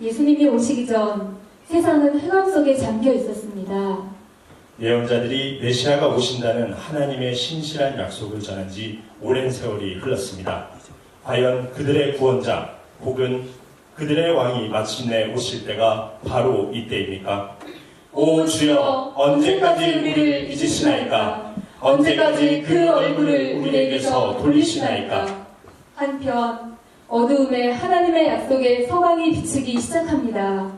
예수님이 오시기 전 세상은黑暗 속에 잠겨 있었습니다. 예언자들이 메시아가 오신다는 하나님의 신실한 약속을 전한 지 오랜 세월이 흘렀습니다. 과연 그들의 구원자 혹은 그들의 왕이 마침내 오실 때가 바로 이때입니까? 오 주여 언제까지 우리를 잊으시나이까? 언제까지 그 얼굴을 우리에게서 돌리시나이까? 한편 어두움에 하나님의 약속의 서광이 비치기 시작합니다.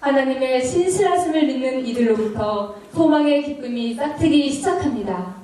하나님의 신실하심을 믿는 이들로부터 소망의 기쁨이 싹트기 시작합니다.